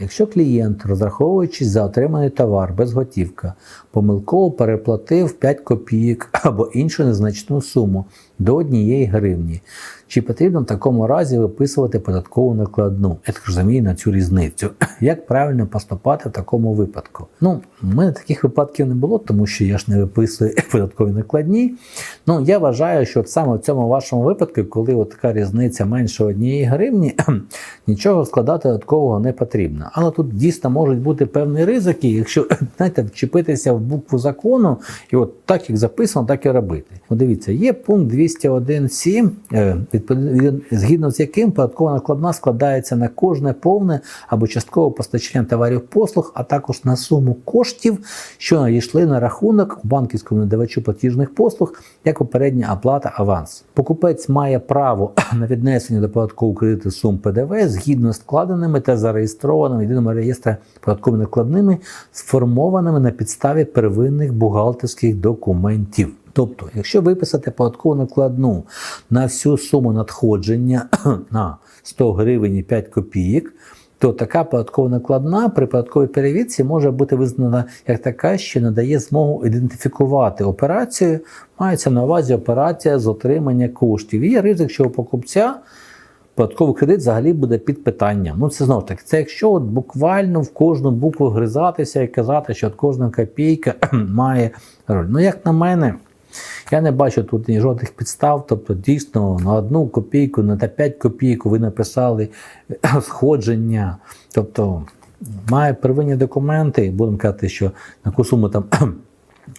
Якщо клієнт, розраховуючись за отриманий товар без готівка, помилково переплатив 5 копійок або іншу незначну суму до 1 гривні, чи потрібно в такому разі виписувати податкову накладну? Я так розумію на цю різницю. Як правильно поступати в такому випадку? Ну, в мене таких випадків не було, тому що я ж не виписую податкові накладні. Ну, я вважаю, що от саме в цьому вашому випадку, коли от така різниця менше однієї гривні, нічого складати додаткового не потрібно. Але тут дійсно можуть бути певні ризики, якщо знаєте, вчепитися в букву закону, і от так як записано, так і робити. От дивіться, є пункт 201.7, е, згідно з яким податкова накладна складається на кожне повне або часткове постачання товарів послуг, а також на суму коштів, що надійшли на рахунок банківському надавачу платіжних послуг як попередня оплата аванс. Покупець має право на віднесення до податкового кредиту сум ПДВ згідно з складеними та зареєстрованими в єдиному реєстрі податковими накладними, сформованими на підставі первинних бухгалтерських документів. Тобто, якщо виписати податкову накладну на всю суму надходження на 100 гривень і 5 копійок, то така податкова накладна при податковій перевірці може бути визнана як така, що надає змогу ідентифікувати операцію, мається на увазі операція з отримання коштів. Є ризик, що у покупця податковий кредит взагалі буде під питанням. Ну це знову ж таки, це якщо от буквально в кожну букву гризатися і казати, що от кожна копійка має роль. Ну, як на мене, я не бачу тут жодних підстав. Тобто, дійсно, на одну копійку, на 5 копійок ви написали сходження. Тобто, має первинні документи, будемо казати, що на яку суму там.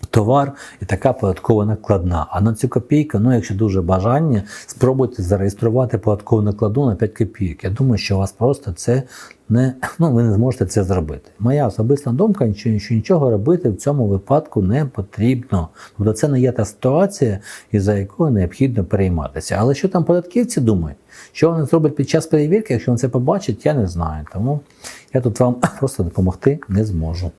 Товар і така податкова накладна. А на цю копійку, ну якщо дуже бажання, спробуйте зареєструвати податкову накладну на 5 копійок. Я думаю, що у вас просто це не ну ви не зможете це зробити. Моя особиста думка, що, що нічого робити в цьому випадку не потрібно. Тобто це не є та ситуація, із за якою необхідно перейматися. Але що там податківці думають? Що вони зроблять під час перевірки, якщо вони це побачать, я не знаю. Тому я тут вам просто допомогти не зможу.